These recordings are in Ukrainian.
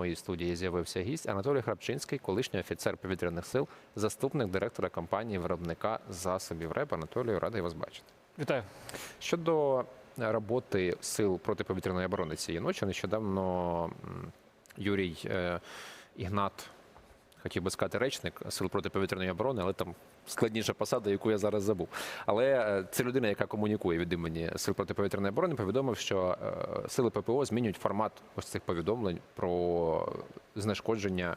моїй студії з'явився гість Анатолій Храпчинський, колишній офіцер повітряних сил, заступник директора компанії виробника засобів РЕП. Анатолію, радий вас бачити. Вітаю. Щодо роботи сил протиповітряної оборони цієї ночі, нещодавно Юрій е, Ігнат, хотів би сказати речник сил протиповітряної оборони, але там складніша посада, яку я зараз забув. Але е, це людина, яка комунікує від імені сил протиповітряної оборони, повідомив, що е, сили ППО змінюють формат ось цих повідомлень про знешкодження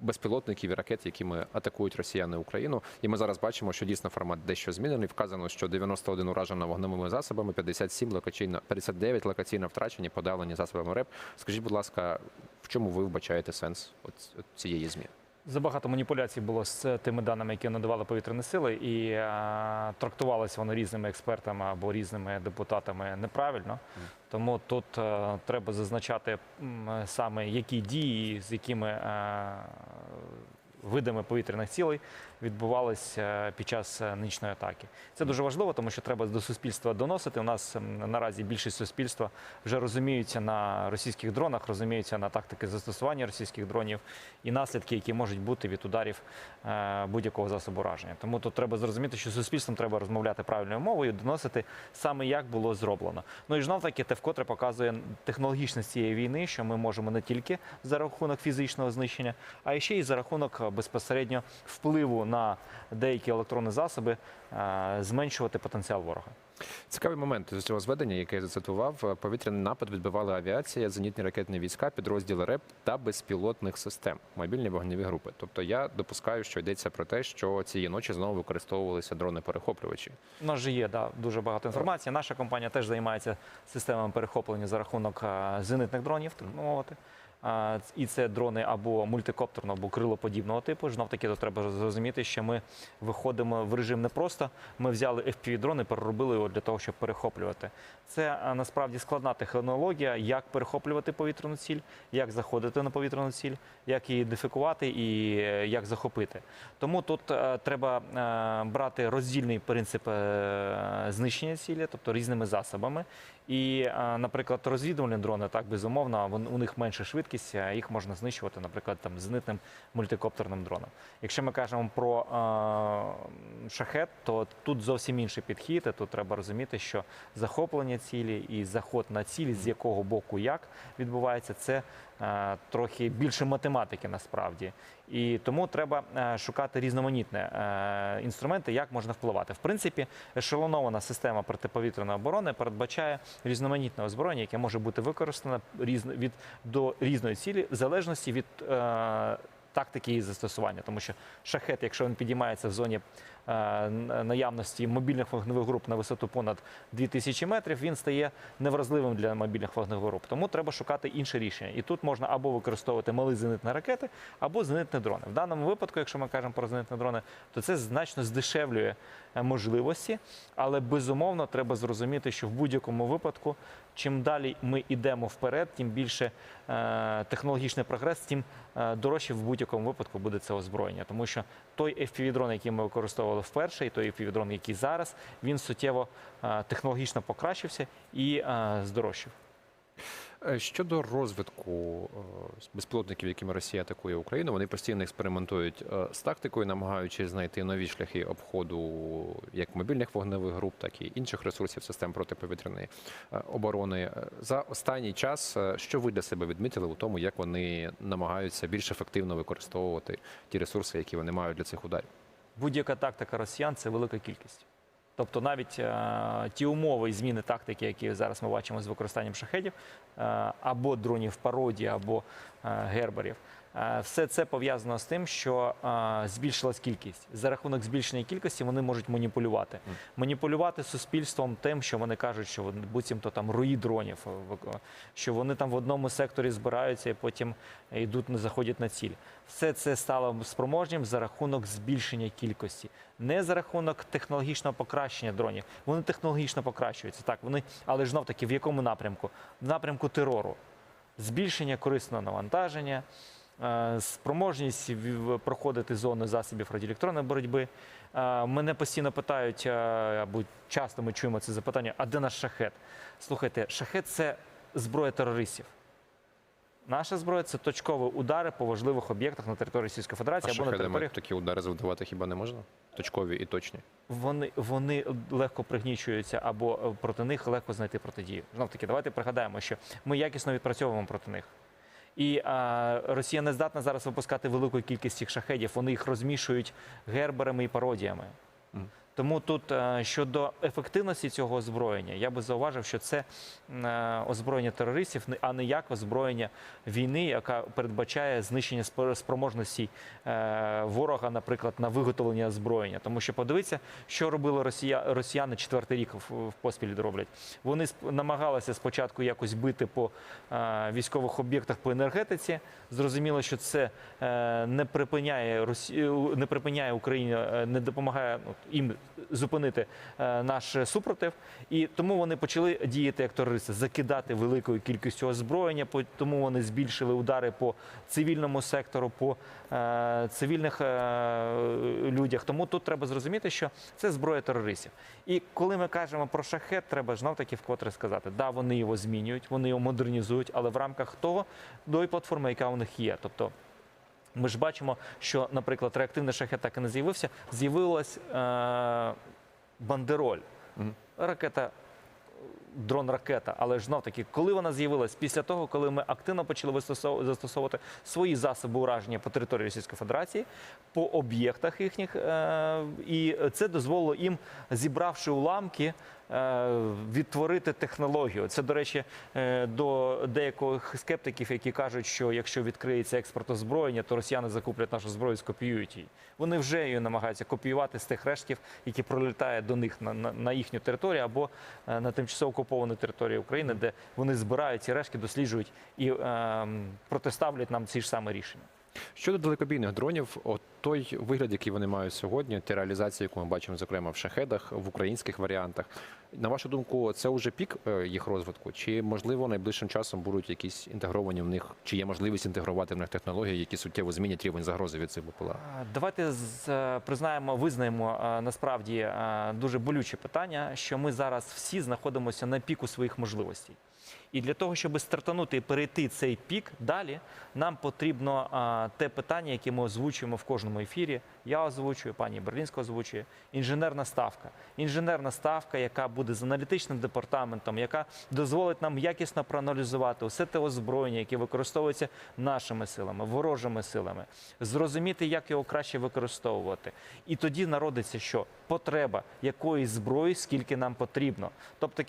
безпілотників і ракет, якими атакують росіяни Україну. І ми зараз бачимо, що дійсно формат дещо змінений. Вказано, що 91 уражено вогневими засобами, 57 локаційно, 59 локаційно втрачені, подавлені засобами РЕП. Скажіть, будь ласка, в чому ви вбачаєте сенс от цієї зміни? Забагато маніпуляцій було з тими даними, які надавали повітряні сили, і е, трактувалися вони різними експертами або різними депутатами неправильно. Тому тут е, треба зазначати м, саме які дії, з якими е, видами повітряних цілей відбувалися е, під час е, нічної атаки. Це дуже важливо, тому що треба до суспільства доносити. У нас наразі більшість суспільства вже розуміються на російських дронах, розуміються на тактики застосування російських дронів і наслідки, які можуть бути від ударів е, будь-якого засобу ураження. Тому тут треба зрозуміти, що суспільством треба розмовляти правильною мовою, доносити саме як було зроблено. Ну і знов таки, те вкотре показує технологічність цієї війни, що ми можемо не тільки за рахунок фізичного знищення, а ще й за рахунок безпосередньо впливу на деякі електронні засоби е, зменшувати потенціал ворога. Цікавий момент з цього зведення, яке я зацитував. Повітряний напад відбивали авіація, зенітні ракетні війська, підрозділи РЕП та безпілотних систем, мобільні вогневі групи. Тобто я допускаю, що йдеться про те, що цієї ночі знову використовувалися дрони-перехоплювачі. У нас же є да, дуже багато інформації. Наша компанія теж займається системами перехоплення за рахунок е, зенитних дронів, мовити. І це дрони або мультикоптерного, або крилоподібного типу. Знов таки, то треба зрозуміти, що ми виходимо в режим не просто. Ми взяли FPV-дрон і переробили його для того, щоб перехоплювати. Це насправді складна технологія, як перехоплювати повітряну ціль, як заходити на повітряну ціль, як її дефікувати і е, як захопити. Тому тут е, треба е, брати роздільний принцип е, знищення цілі, тобто різними засобами. І, наприклад, розвідувальні дрони, так безумовно, вон- у них менша швидкість, їх можна знищувати, наприклад, там зенитним мультикоптерним дроном. Якщо ми кажемо про е, шахет, то тут зовсім інший підхід. І тут треба розуміти, що захоплення цілі і заход на цілі, з якого боку як відбувається, це трохи більше математики насправді. І тому треба е, шукати різноманітні е, інструменти, як можна впливати. В принципі, ешелонована система протиповітряної оборони передбачає різноманітне озброєння, яке може бути використане від до різної цілі, в залежності від е, тактики її застосування. Тому що шахет, якщо він підіймається в зоні е, наявності мобільних вогневих груп на висоту понад 2000 метрів, він стає невразливим для мобільних вогневих груп. Тому треба шукати інше рішення. І тут можна або використовувати малі зенитні ракети, або зенитні дрони. В даному випадку, якщо ми кажемо про зенитні дрони, то це значно здешевлює е, можливості, але безумовно треба зрозуміти, що в будь-якому випадку, чим далі ми йдемо вперед, тим більше е, технологічний прогрес, тим е, дорожче в будь-якому випадку буде це озброєння. Тому що той FPV-дрон, який ми використовували вперше, і той FPV-дрон, який зараз, він суттєво е, технологічно покращився і здорожчив. Е, Щодо розвитку е, безпілотників, якими Росія атакує Україну, вони постійно експериментують е, з тактикою, намагаючись знайти нові шляхи обходу як мобільних вогневих груп, так і інших ресурсів систем протиповітряної оборони. За останній час що ви для себе відмітили у тому, як вони намагаються більш ефективно використовувати ті ресурси, які вони мають для цих ударів? Будь-яка тактика росіян це велика кількість. Тобто навіть е, ті умови і зміни тактики, які зараз ми бачимо з використанням шахедів, е, або дронів пародії, або е, герберів, все це пов'язано з тим, що е, збільшилась кількість. За рахунок збільшення кількості вони можуть маніпулювати. Маніпулювати суспільством тим, що вони кажуть, що буцімто там руї дронів, е, що вони там в одному секторі збираються і потім йдуть, не заходять на ціль. Все це стало спроможнім за рахунок збільшення кількості, не за рахунок технологічного покращення дронів. Вони технологічно покращуються, так вони, але ж знов таки в якому напрямку? В напрямку терору, збільшення корисного навантаження, е, спроможність проходити зони засобів радіоелектронної боротьби. Е, Мене постійно питають, е, або часто ми чуємо це запитання: а де наш шахет? Слухайте, шахет це зброя терористів. Наша зброя це точкові удари по важливих об'єктах на території Російської А Федерації або на територіях. такі удари завдавати хіба не можна? Точкові і точні. Вони, вони легко пригнічуються або е, проти них легко знайти протидію. Знов таки, давайте пригадаємо, що ми якісно відпрацьовуємо проти них. І а, Росія не здатна зараз випускати велику кількість цих шахедів. Вони їх розмішують герберами і пародіями. Тому тут е, щодо ефективності цього озброєння, я би зауважив, що це е, озброєння терористів, а не як озброєння війни, яка передбачає знищення спроможності е, ворога, наприклад, на виготовлення озброєння. Тому що подивіться, що робили росія, росіяни четвертий рік в, поспіль роблять. Вони намагалися спочатку якось бити по військових об'єктах по енергетиці. Зрозуміло, що це не припиняє Росію, не припиняє Україні, е, не допомагає ну, їм зупинити е, наш супротив. І тому вони почали діяти як терористи, закидати великою кількістю озброєння. Тому вони збільшили удари по цивільному сектору, по е, цивільних е, людях. Тому тут треба зрозуміти, що це зброя терористів. І коли ми кажемо про шахет, треба знов таки вкотре сказати, да, вони його змінюють, вони його модернізують, але в рамках того тої платформи, яка у них є. Тобто ми ж бачимо, що, наприклад, реактивний шахет так і не з'явився. З'явилась е, бандероль. Ракета, дрон-ракета. Але ж знов таки, коли вона з'явилась? Після того, коли ми активно почали застосовувати свої засоби ураження по території Російської Федерації, по об'єктах їхніх, е, і це дозволило їм, зібравши уламки, е, відтворити технологію. Це, до речі, е, до деяких скептиків, які кажуть, що якщо відкриється експорт озброєння, то росіяни закуплять нашу зброю і скопіюють її. Вони вже її намагаються копіювати з тих рештків, які пролітають до них на, на, на їхню територію або на тимчасово окуповану території України, де вони збирають ці решки, досліджують і е, протиставлять нам ці ж самі рішення. Щодо далекобійних дронів, от той вигляд, який вони мають сьогодні, ті реалізації, яку ми бачимо, зокрема в шахедах, в українських варіантах. На вашу думку, це вже пік е, їх розвитку? Чи можливо найближчим часом будуть якісь інтегровані в них, чи є можливість інтегрувати в них технології, які суттєво змінять рівень загрози від цих БПЛА? Давайте е, признаємо, визнаємо е, насправді е, дуже болюче питання, що ми зараз всі знаходимося на піку своїх можливостей. І для того, щоб стартанути і перейти цей пік далі, нам потрібно те питання, яке ми озвучуємо в кожному ефірі. Я озвучую, пані Берлінська озвучує. Інженерна ставка. Інженерна ставка, яка буде з аналітичним департаментом, яка дозволить нам якісно проаналізувати усе те озброєння, яке використовується нашими силами, ворожими силами, зрозуміти, як його краще використовувати. І тоді народиться, що потреба якої зброї, скільки нам потрібно. Тобто,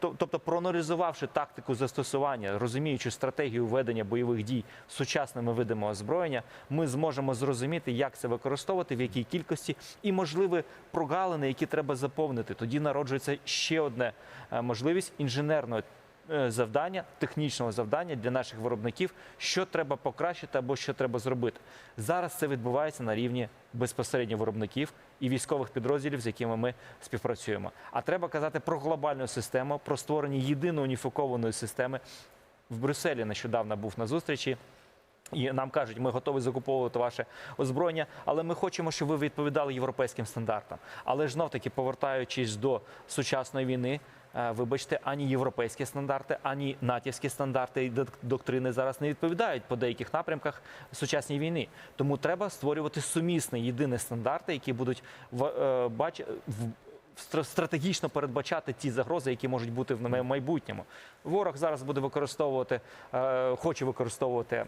тобто проаналізувавши тактику застосування, розуміючи стратегію ведення бойових дій сучасними видами озброєння, ми зможемо зрозуміти, як це використовувати, в якій кількості і можливі прогалини, які треба заповнити. Тоді народжується ще одна е, можливість інженерної завдання, технічного завдання для наших виробників, що треба покращити або що треба зробити. Зараз це відбувається на рівні безпосередньо виробників і військових підрозділів, з якими ми співпрацюємо. А треба казати про глобальну систему, про створення єдиної уніфікованої системи. В Брюсселі нещодавно був на зустрічі. І нам кажуть, ми готові закуповувати ваше озброєння, але ми хочемо, щоб ви відповідали європейським стандартам. Але ж знов таки, повертаючись до сучасної війни, е, вибачте, ані європейські стандарти, ані натівські стандарти і доктрини зараз не відповідають по деяких напрямках сучасній війни. Тому треба створювати сумісні єдині стандарти, які будуть в, стратегічно передбачати ті загрози, які можуть бути в майбутньому. Ворог зараз буде використовувати, е, хоче використовувати е,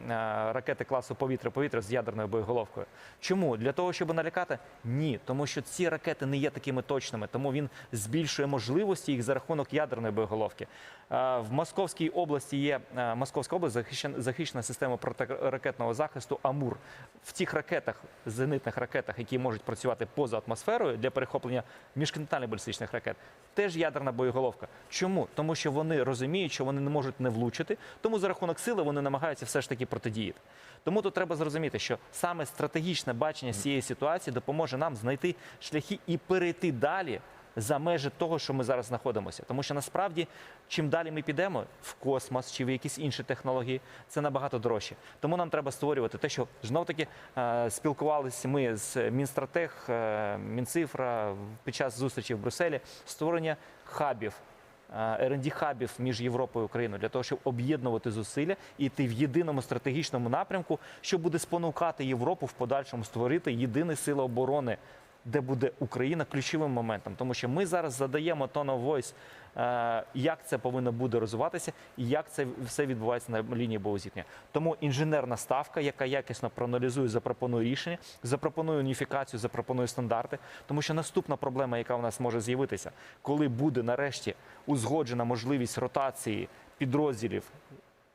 ракети класу повітря-повітря з ядерною боєголовкою. Чому? Для того, щоб налякати? Ні, тому що ці ракети не є такими точними, тому він збільшує можливості їх за рахунок ядерної боєголовки. Е, В Московській області є Московська область захищена система протиракетного захисту АМУР. В цих ракетах, зенитних ракетах, які можуть працювати поза атмосферою для перехоплення міжконтинентальних балістичних ракет, теж ядерна боєголовка. Чому? Тому що вони розуміють, що вони не можуть не влучити, тому за рахунок сили вони намагаються все ж таки протидіяти. Тому тут треба зрозуміти, що саме стратегічне бачення цієї ситуації допоможе нам знайти шляхи і перейти далі за межі того, що ми зараз знаходимося. Тому що насправді, чим далі ми підемо в космос чи в якісь інші технології, це набагато дорожче. Тому нам треба створювати те, що знов таки е, спілкувалися ми з Мінстратех, е, Мінцифра під час зустрічі в Брюсселі, створення хабів rd хабів між Європою і Україною для того, щоб об'єднувати зусилля і йти в єдиному стратегічному напрямку, що буде спонукати Європу в подальшому створити єдині сили оборони. Де буде Україна ключовим моментом, тому що ми зараз задаємо of voice, е, як це повинно буде розвиватися і як це все відбувається на лінії боєзіткнення. Тому інженерна ставка, яка якісно проаналізує, запропонує рішення, запропонує уніфікацію, запропонує стандарти. Тому що наступна проблема, яка у нас може з'явитися, коли буде нарешті узгоджена можливість ротації підрозділів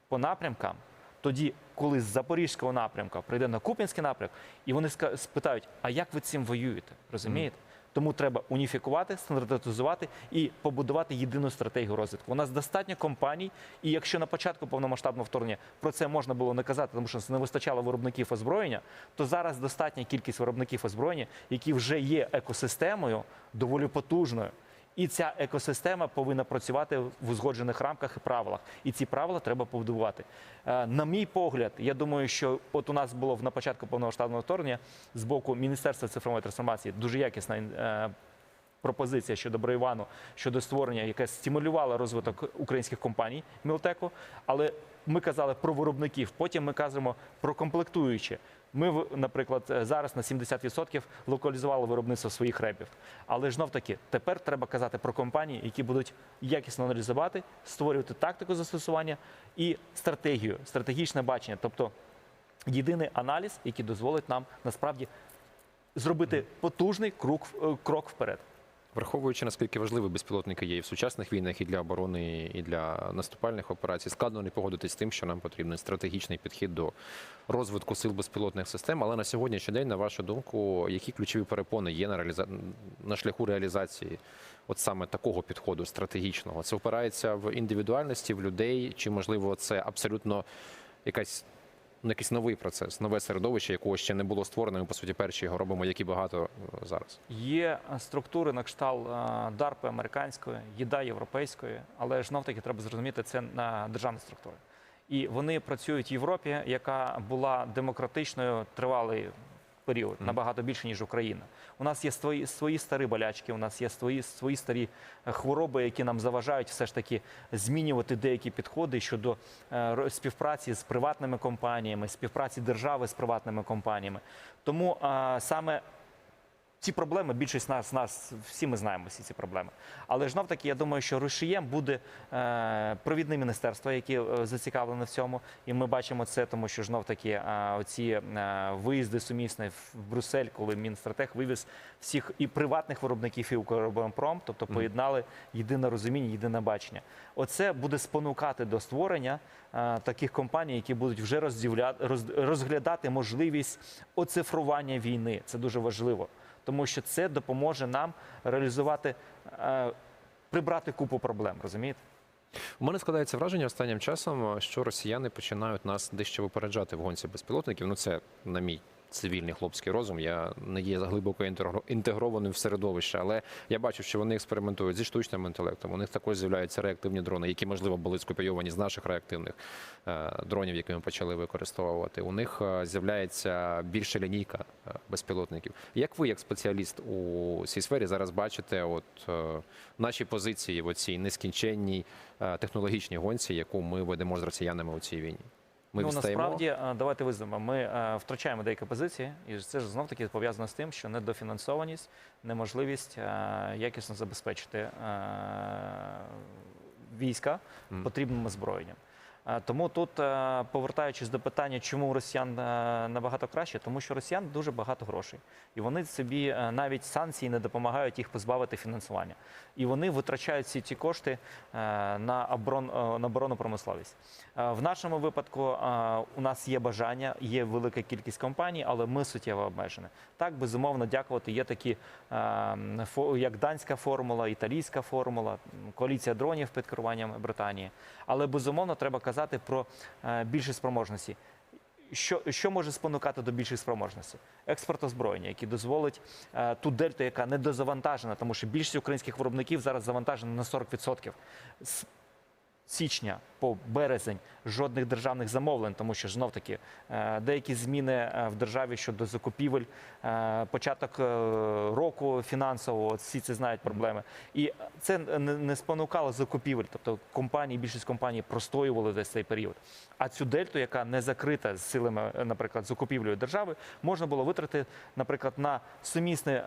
по напрямкам, тоді, коли з запорізького напрямка прийде на Куп'янський напрямок, і вони спитають, а як ви цим воюєте? Розумієте? Тому треба уніфікувати, стандартизувати і побудувати єдину стратегію розвитку. У нас достатньо компаній, і якщо на початку повномасштабного вторгнення про це можна було не казати, тому що не вистачало виробників озброєння, то зараз достатня кількість виробників озброєння, які вже є екосистемою доволі потужною. І ця екосистема повинна працювати в узгоджених рамках і правилах. І ці правила треба побудувати. Е, На мій погляд, я думаю, що от у нас було на початку повномасштабного вторгнення з боку Міністерства цифрової трансформації дуже якісна е, пропозиція щодо Броївану, щодо створення, яке стимулювало розвиток українських компаній Мілтеку. Але ми казали про виробників. Потім ми кажемо про комплектуючі. Ми, наприклад, е, зараз на 70% локалізували виробництво своїх ребів. Але ж знов таки, тепер треба казати про компанії, які будуть якісно аналізувати, створювати тактику застосування і стратегію, стратегічне бачення. Тобто єдиний аналіз, який дозволить нам насправді зробити потужний крок, е, крок вперед. Враховуючи наскільки важливі безпілотники є і в сучасних війнах, і для оборони, і для наступальних операцій, складно не погодитись з тим, що нам потрібен стратегічний підхід до розвитку сил безпілотних систем. Але на сьогоднішній день, на вашу думку, які ключові перепони є на реаліза... на шляху реалізації от саме такого підходу стратегічного? Це впирається в індивідуальності, в людей, чи можливо це абсолютно якась якийсь новий процес, нове середовище, якого ще не було створено. Ми по суті перші його робимо, які багато е, зараз. Є е, структури на кшталт е, ДАРПи американської, ЄДА європейської, але ж таки треба зрозуміти, це на державні структури. І вони працюють в Європі, яка була демократичною тривалий період, набагато більше, ніж Україна. У нас є свої, свої старі болячки, у нас є свої, свої старі е, хвороби, які нам заважають все ж таки змінювати деякі підходи щодо е, співпраці з приватними компаніями, співпраці держави з приватними компаніями. Тому саме ці проблеми, більшість нас, нас всі ми знаємо всі ці проблеми. Але ж таки, я думаю, що рушієм буде е, провідне міністерство, яке е, зацікавлене в цьому. І ми бачимо це, тому що знов таки е, оці виїзди сумісні в Брюссель, коли Мінстратег вивіз всіх і приватних виробників, і Укроборонпром, тобто поєднали єдине розуміння, єдине бачення. Оце буде спонукати до створення таких компаній, які будуть вже розглядати можливість оцифрування війни. Це дуже важливо тому що це допоможе нам реалізувати, е, прибрати купу проблем, розумієте? У мене складається враження останнім часом, що росіяни починають нас дещо випереджати в гонці безпілотників. Ну це на мій цивільний хлопський розум. Я не є глибоко інтегро- інтегрованим в середовище, але я бачу, що вони експериментують зі штучним інтелектом. У них також з'являються реактивні дрони, які можливо були скопійовані з наших реактивних е, дронів, які ми почали використовувати. У них е, з'являється більша лінійка е, безпілотників. Як ви, як спеціаліст у цій сфері, зараз бачите, от наші позиції в цій нескінченній технологічній гонці, яку ми ведемо з росіянами у цій війні? Ми ну відстаємо? насправді е, давайте визнаємо. Ми е, втрачаємо деякі позиції, і це ж знов таки пов'язано з тим, що недофінансованість, неможливість е, якісно забезпечити війська потрібним озброєнням. Е, Тому тут, е, повертаючись до питання, чому росіян е, набагато краще, тому що росіян дуже багато грошей, і вони собі навіть санкції не допомагають їх позбавити фінансування. І вони витрачають всі ці кошти на оборон на оборонну промисловість. В нашому випадку у нас є бажання, є велика кількість компаній, але ми суттєво обмежені. Так, безумовно, дякувати. Є такі, як данська формула, італійська формула, коаліція дронів під керуванням Британії. Але безумовно треба казати про е, більші спроможності. Що, що може спонукати до більших спроможностей? Експорт озброєння, який дозволить е, ту дельту, яка не дозавантажена, тому що більшість українських виробників зараз завантажена на 40%. Січня по березень жодних державних замовлень, тому що знов таки е, деякі зміни е, в державі щодо закупівель, е, початок року фінансового, всі це знають проблеми. І це не, спонукало закупівель, тобто компанії, більшість компаній простоювали весь цей період. А цю дельту, яка не закрита з силами, наприклад, закупівлею держави, можна було витрати, наприклад, на сумісні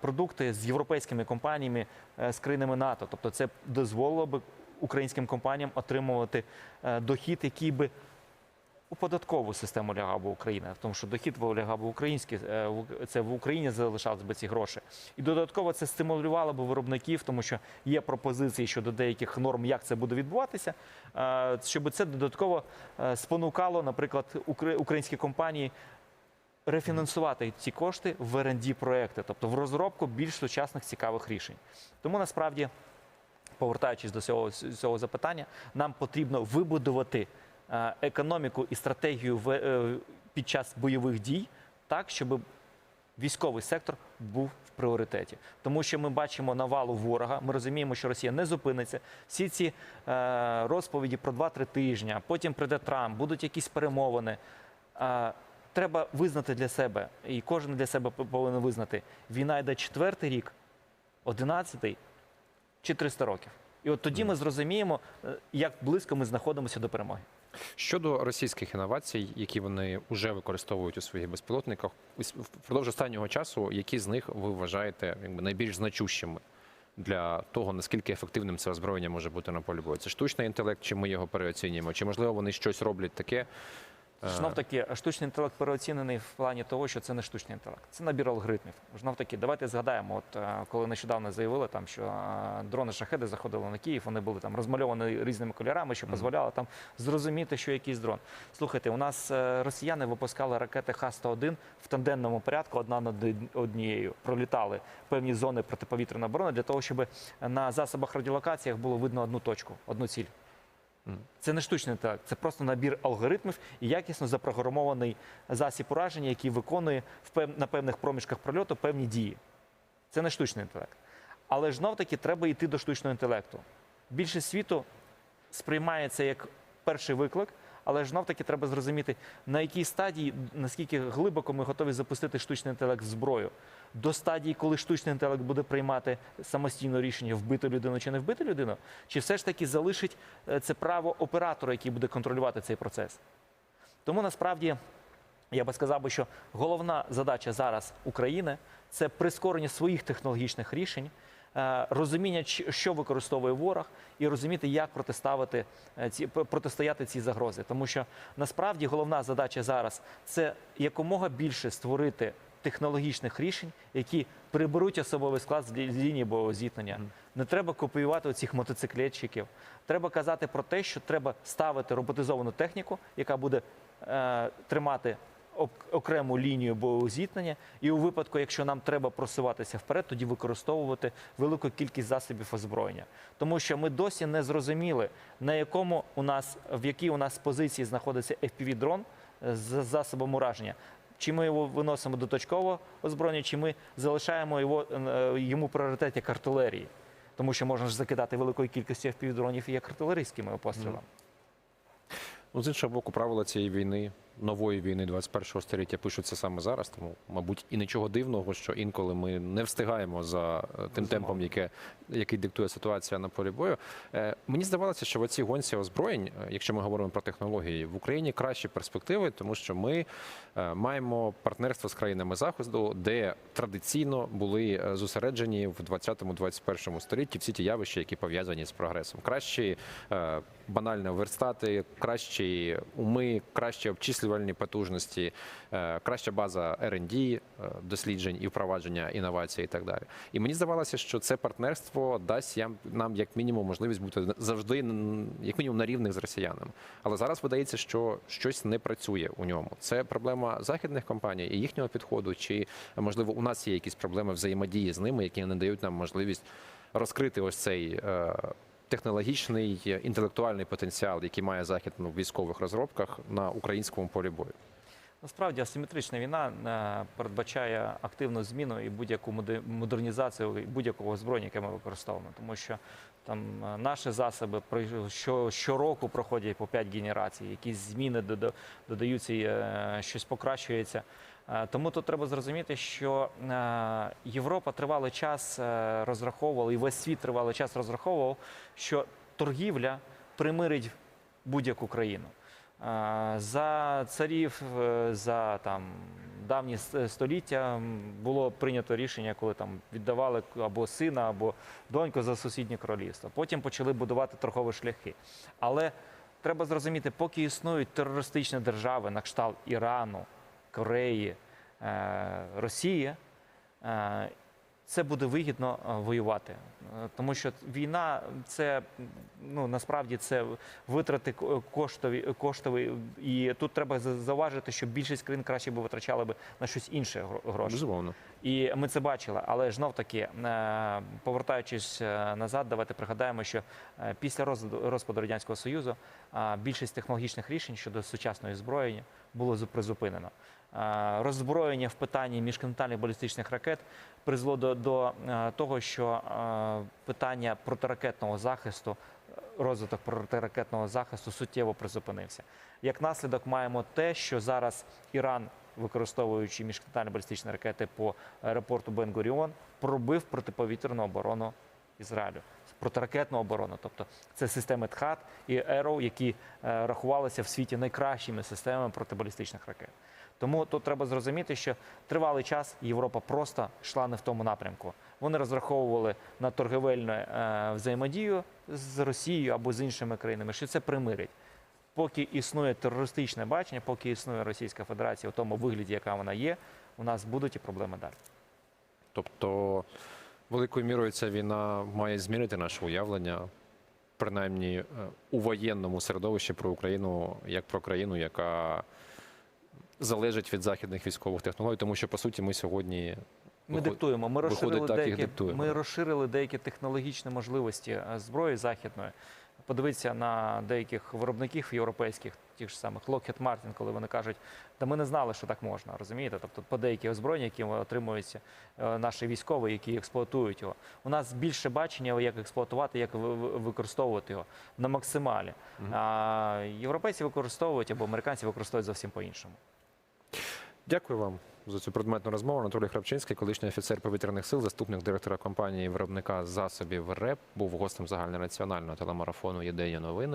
продукти з європейськими компаніями, з країнами НАТО. Тобто, це дозволило би українським компаніям отримувати е, дохід, який би у податкову систему лягав би Україна, тому що дохід лягав би український, е, це в Україні залишались би ці гроші. І додатково це стимулювало би виробників, тому що є пропозиції щодо деяких норм, як це буде відбуватися, е, щоб це додатково спонукало, наприклад, укр- українські компанії. Рефінансувати ці кошти в rd проекти, тобто в розробку більш сучасних цікавих рішень. Тому насправді, повертаючись до цього, цього запитання, нам потрібно вибудувати е, економіку і стратегію в, е, під час бойових дій так, щоб військовий сектор був в пріоритеті. Тому що ми бачимо навалу ворога, ми розуміємо, що Росія не зупиниться. Всі ці е, розповіді про 2-3 тижні, потім прийде Трамп, будуть якісь перемовини. Е, треба визнати для себе, і кожен для себе повинен визнати, війна йде четвертий рік, одинадцятий чи 300 років. І от тоді ми зрозуміємо, е, як близько ми знаходимося до перемоги. Щодо російських інновацій, які вони вже використовують у своїх безпілотниках, впродовж останнього часу, які з них ви вважаєте якби, найбільш значущими для того, наскільки ефективним це озброєння може бути на полі бою? Це штучний інтелект, чи ми його переоцінюємо? Чи можливо вони щось роблять таке? Е, Знов таки, штучний інтелект переоцінений в плані того, що це не штучний інтелект, це набір алгоритмів. Знов таки, давайте згадаємо, от е, коли нещодавно заявили, там що е, дрони шахеди заходили на Київ, вони були там розмальовані різними кольорами, що дозволяло там зрозуміти, що якийсь дрон. Слухайте, у нас е, росіяни випускали ракети Х-101 в тандемному порядку, одна над однією. Пролітали певні зони протиповітряної оборони для того, щоб на засобах радіолокаціях було видно одну точку, одну ціль. Це не штучний інтелект, це просто набір алгоритмів і якісно запрограмований засіб ураження, який виконує на певних проміжках прольоту певні дії. Це не штучний інтелект. Але ж знов таки треба йти до штучного інтелекту. Більшість світу сприймає це як перший виклик, але ж знов таки треба зрозуміти, на якій стадії, наскільки глибоко ми готові запустити штучний інтелект в зброю. До стадії, коли штучний інтелект буде приймати самостійно рішення вбити людину чи не вбити людину, чи все ж таки залишить е, це право оператора, який буде контролювати цей процес. Тому насправді я би сказав би, що головна задача зараз України це прискорення своїх технологічних рішень, розуміння, що використовує ворог, і розуміти, як протиставити е, ці протистояти цій загрози. Тому що насправді головна задача зараз це якомога більше створити технологічних рішень, які приберуть особовий склад з лінії бойового зіткнення. Не треба копіювати оцих мотоциклетчиків. Треба казати про те, що треба ставити роботизовану техніку, яка буде е, тримати окрему лінію бойового зіткнення, і у випадку, якщо нам треба просуватися вперед, тоді використовувати велику кількість засобів озброєння. Тому що ми досі не зрозуміли, на якому у нас в якій у нас позиції знаходиться fpv дрон з засобом ураження. Чи ми його виносимо до точкового озброєння, чи ми залишаємо його е, йому пріоритет як артилерії, тому що можна ж закидати великою кількістю fpv дронів і як артилерійськими пострілами. Ну, з іншого боку, правила цієї війни, нової війни 21-го століття пишуться саме зараз. Тому, мабуть, і нічого дивного, що інколи ми не встигаємо за е, тим темпом, яке, який диктує ситуація на полі бою. Е, мені здавалося, що в цій гонці озброєнь, е, якщо ми говоримо про технології, в Україні кращі перспективи, тому що ми е, маємо партнерство з країнами заходу, де традиційно були зосереджені в 20-21 столітті всі ті явища, які пов'язані з прогресом. Кращі е, банальні верстати, кращі уми, кращі обчислювальні потужності, е, краща база R&D, е, досліджень і впровадження інновацій і так далі. І мені здавалося, що це партнерство дасть нам як мінімум можливість бути завжди як мінімум на рівних з росіянами. Але зараз видається, що щось не працює у ньому. Це проблема західних компаній і їхнього підходу, чи можливо у нас є якісь проблеми взаємодії з ними, які не дають нам можливість розкрити ось цей. Технологічний е, інтелектуальний потенціал, який має захід ну, в військових розробках на українському полі бою. Насправді асиметрична війна е, передбачає активну зміну і будь-яку модернізацію будь-якого озброєння, яке ми використовуємо. Тому що там е, наші засоби що, щороку проходять по 5 генерацій, якісь зміни додаються, щось покращується. Е, Тому тут треба зрозуміти, що е, Європа тривалий час е, розраховувала, і весь світ тривалий час розраховував, що торгівля примирить будь-яку країну. За царів, за там давні століття було прийнято рішення, коли там віддавали або сина, або доньку за сусіднє королівство. Потім почали будувати торгові шляхи. Але треба зрозуміти, поки існують терористичні держави на кшталт Ірану, Кореї, е, Росії, е, це буде вигідно е, воювати. Тому що війна це ну насправді це витрати ко- коштові коштові. І тут треба за- зауважити, що більшість країн краще би витрачали би на щось інше гро- гроші. Безумовно. І ми це бачили. Але знов таки, повертаючись назад, давайте пригадаємо, що після розпаду- радянського союзу більшість технологічних рішень щодо сучасної зброї було зу- призупинено. Е, Роззброєння в питанні міжконтинентальних балістичних ракет призвело до, до е, того, що е, питання протиракетного захисту, розвиток протиракетного захисту суттєво призупинився. Як наслідок маємо те, що зараз Іран, використовуючи міжконтинентальні балістичні ракети по аеропорту Бен-Гуріон, пробив протиповітряну оборону Ізраїлю. Протиракетну оборону, тобто це системи ТХАТ і ЕРО, які е, рахувалися в світі найкращими системами протибалістичних ракет. Тому тут треба зрозуміти, що тривалий час Європа просто йшла не в тому напрямку. Вони розраховували на торговельну е, взаємодію з Росією або з іншими країнами, що це примирить. Поки існує терористичне бачення, поки існує Російська Федерація у тому вигляді, яка вона є, у нас будуть і проблеми далі. Тобто, великою мірою ця війна має змінити наше уявлення, принаймні е, у воєнному середовищі про Україну, як про країну, яка залежить від західних військових технологій, тому що по суті ми сьогодні Ми Виход- диктуємо. Ми виходить, розширили так, деякі, диктуємо, ми розширили деякі технологічні можливості е, зброї західної. Подивитися на деяких виробників європейських, тих ж самих Lockheed Martin, коли вони кажуть, та ми не знали, що так можна, розумієте? Тобто по деякі озброєння, які отримуються е, наші військові, які експлуатують його. У нас більше бачення, як експлуатувати, як ви- ви- використовувати його на максималі. А європейці використовують або американці використовують зовсім по-іншому. Дякую вам за цю предметну розмову. Анатолій Храпчинський, колишній офіцер повітряних сил, заступник директора компанії виробника засобів РЕП, був гостем загальнонаціонального телемарафону Єдині новини.